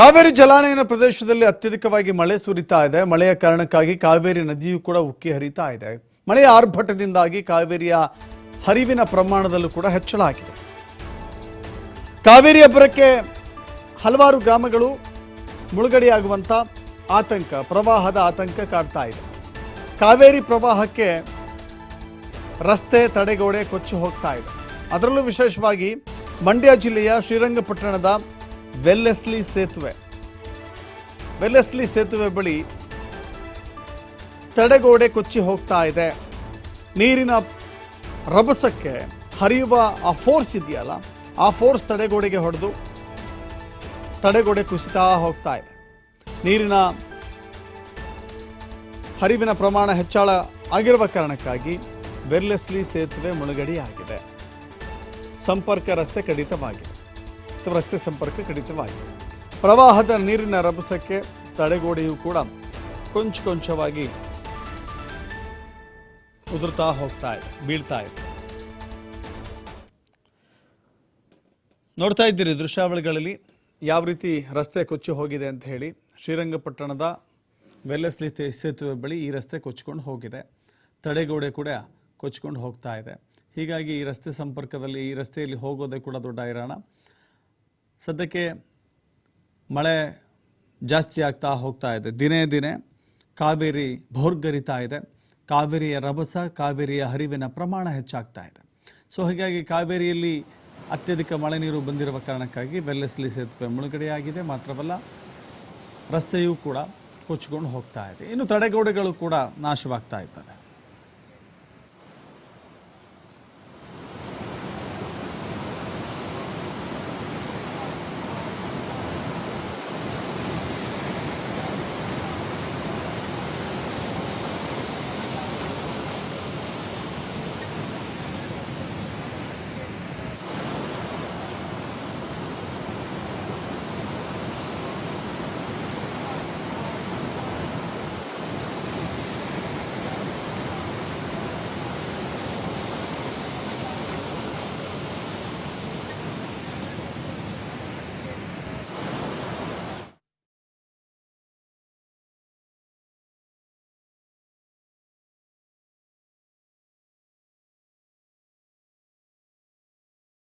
ಕಾವೇರಿ ಜಲಾನಯನ ಪ್ರದೇಶದಲ್ಲಿ ಅತ್ಯಧಿಕವಾಗಿ ಮಳೆ ಸುರಿತಾ ಇದೆ. ಮಳೆಯ ಕಾರಣಕ್ಕಾಗಿ ಕಾವೇರಿ ನದಿಯು ಕೂಡ ಉಕ್ಕಿ ಹರಿತಾ ಇದೆ. ಮಳೆಯ ಆರ್ಭಟದಿಂದಾಗಿ ಕಾವೇರಿಯ ಹರಿವಿನ ಪ್ರಮಾಣದಲ್ಲೂ ಕೂಡ ಹೆಚ್ಚಳ ಆಗಿದೆ. ಕಾವೇರಿ ಅಬ್ಬರಕ್ಕೆ ಹಲವಾರು ಗ್ರಾಮಗಳು ಮುಳುಗಡೆಯಾಗುವಂಥ ಆತಂಕ, ಪ್ರವಾಹದ ಆತಂಕ ಕಾಡ್ತಾ ಇದೆ. ಕಾವೇರಿ ಪ್ರವಾಹಕ್ಕೆ ರಸ್ತೆ, ತಡೆಗೋಡೆ ಕೊಚ್ಚಿ ಹೋಗ್ತಾ ಇದೆ. ಅದರಲ್ಲೂ ವಿಶೇಷವಾಗಿ ಮಂಡ್ಯ ಜಿಲ್ಲೆಯ ಶ್ರೀರಂಗಪಟ್ಟಣದ ವೆಲ್ಲೆಸ್ಲಿ ಸೇತುವೆ. ವೆಲ್ಲೆಸ್ಲಿ ಸೇತುವೆ ಬಳಿ ತಡೆಗೋಡೆ ಕೊಚ್ಚಿ ಹೋಗ್ತಾ ಇದೆ. ನೀರಿನ ರಭಸಕ್ಕೆ ಹರಿಯುವ ಆ ಫೋರ್ಸ್ ಇದೆಯಲ್ಲ, ಆ ಫೋರ್ಸ್ ತಡೆಗೋಡೆಗೆ ಹೊಡೆದು ತಡೆಗೋಡೆ ಕುಸಿತಾ ಹೋಗ್ತಾ ಇದೆ. ನೀರಿನ ಹರಿವಿನ ಪ್ರಮಾಣ ಹೆಚ್ಚಳ ಆಗಿರುವ ಕಾರಣಕ್ಕಾಗಿ ವೆರ್ಲೆಸ್ಲಿ ಸೇತುವೆ ಮುಳುಗಡೆಯಾಗಿದೆ. ಸಂಪರ್ಕ ರಸ್ತೆ ಕಡಿತವಾಗಿದೆ. ಅಥವಾ ರಸ್ತೆ ಸಂಪರ್ಕ ಕಡಿತವಾಗಿದೆ. ಪ್ರವಾಹದ ನೀರಿನ ರಭಸಕ್ಕೆ ತಡೆಗೋಡೆಯೂ ಕೂಡ ಕೊಂಚ ಕೊಂಚವಾಗಿ ಉದುರ್ತಾ ಹೋಗ್ತಾ ಇದೆ, ಬೀಳ್ತಾ ಇದೆ. ನೋಡ್ತಾ ಇದ್ದೀರಿ ದೃಶ್ಯಾವಳಿಗಳಲ್ಲಿ ಯಾವ ರೀತಿ ರಸ್ತೆ ಕೊಚ್ಚಿ ಹೋಗಿದೆ ಅಂತ ಹೇಳಿ. ಶ್ರೀರಂಗಪಟ್ಟಣದ ವೆಲ್ಲಸ್ಲಿ ಸೇತುವೆ ಬಳಿ ಈ ರಸ್ತೆ ಕೊಚ್ಕೊಂಡು ಹೋಗಿದೆ. ತಡೆಗೋಡೆ ಕೂಡ ಕೊಚ್ಕೊಂಡು ಹೋಗ್ತಾ ಇದೆ. ಹೀಗಾಗಿ ಈ ರಸ್ತೆ ಸಂಪರ್ಕದಲ್ಲಿ ಈ ರಸ್ತೆಯಲ್ಲಿ ಹೋಗೋದೇ ಕೂಡ ದೊಡ್ಡ ಹೈರಾಣ. ಸದ್ಯಕ್ಕೆ ಮಳೆ ಜಾಸ್ತಿ ಆಗ್ತಾ ಹೋಗ್ತಾ ಇದೆ. ದಿನೇ ದಿನೇ ಕಾವೇರಿ ಭೋರ್ಗರಿತಾ ಇದೆ. ಕಾವೇರಿಯ ರಭಸ, ಕಾವೇರಿಯ ಹರಿವಿನ ಪ್ರಮಾಣ ಹೆಚ್ಚಾಗ್ತಾ ಇದೆ. ಸೊ, ಹೀಗಾಗಿ ಕಾವೇರಿಯಲ್ಲಿ ಅತ್ಯಧಿಕ ಮಳೆ ನೀರು ಬಂದಿರುವ ಕಾರಣಕ್ಕಾಗಿ ವೆಲ್ಲೆಸ್ಲಿ ಸೇತುವೆ ಮುಳುಗಡೆಯಾಗಿದೆ. ಮಾತ್ರವಲ್ಲ, ರಸ್ತೆಯೂ ಕೂಡ ಕೊಚ್ಚಿಕೊಂಡು ಹೋಗ್ತಾ ಇದೆ. ಇನ್ನು ತಡೆಗೋಡೆಗಳು ಕೂಡ ನಾಶವಾಗ್ತಾ ಇದ್ದಾವೆ.